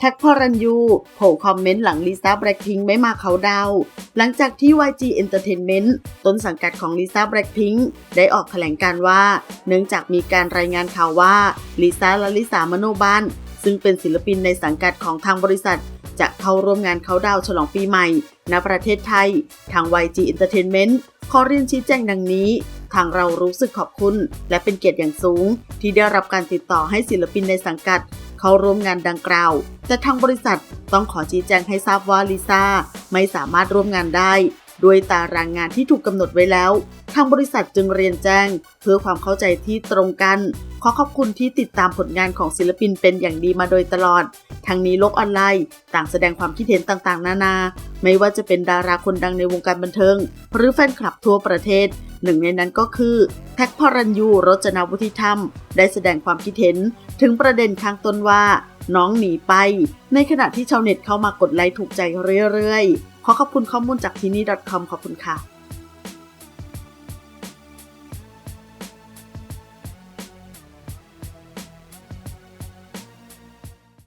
แท็กพอรันยูโผล่คอมเมนต์หลังลิซ่าแบล็คพิงไม่มาเขาดาว หลังจากที่ YG Entertainment ต้นสังกัดของลิซ่าแบล็คพิงได้ออกแถลงการว่า เนื่องจากมีการรายงานข่าวว่าลิซ่าและลิสามโนบันซึ่งเป็นศิลปินในสังกัดของทางบริษัท จะเข้าร่วมงานเขาดาวฉลองปีใหม่ ณประเทศไทย ทาง YG Entertainment ขอเรียนชี้แจงดังนี้ทางเรารู้สึกขอบคุณ และเป็นเกียรติอย่างสูง ที่ได้รับการติดต่อให้ศิลปินในสังกัด เข้าร่วมงานดังกล่าว แต่ทางบริษัทต้องขอชี้แจงให้ทราบว่าลิซ่าไม่สามารถร่วมงานได้ ด้วยตารางงานที่ถูกกำหนดไว้แล้วทางบริษัทจึงเรียนแจ้ง เพื่อความเข้าใจที่ตรงกัน ขอขอบคุณที่ติดตามผลงานของศิลปินเป็นอย่างดีมาโดยตลอด ทั้งนี้โลกออนไลน์ ต่างแสดงความคิดเห็นต่างๆ นานา ไม่ว่าจะเป็นดาราคนดังในวงการบันเทิง หรือแฟนคลับทั่วประเทศ หนึ่งในนั้นก็คือแท็กพรัญยูรจนาวุฒิธรรม ได้แสดงความคิดเห็น ถึงประเด็นข้างต้นว่า น้องหนีไป ในขณะที่ชาวเน็ตเข้ามากดไลค์ถูกใจเรื่อยๆขอขอบคุณข้อมูลจากที่นี่ .com ขอบคุณค่ะ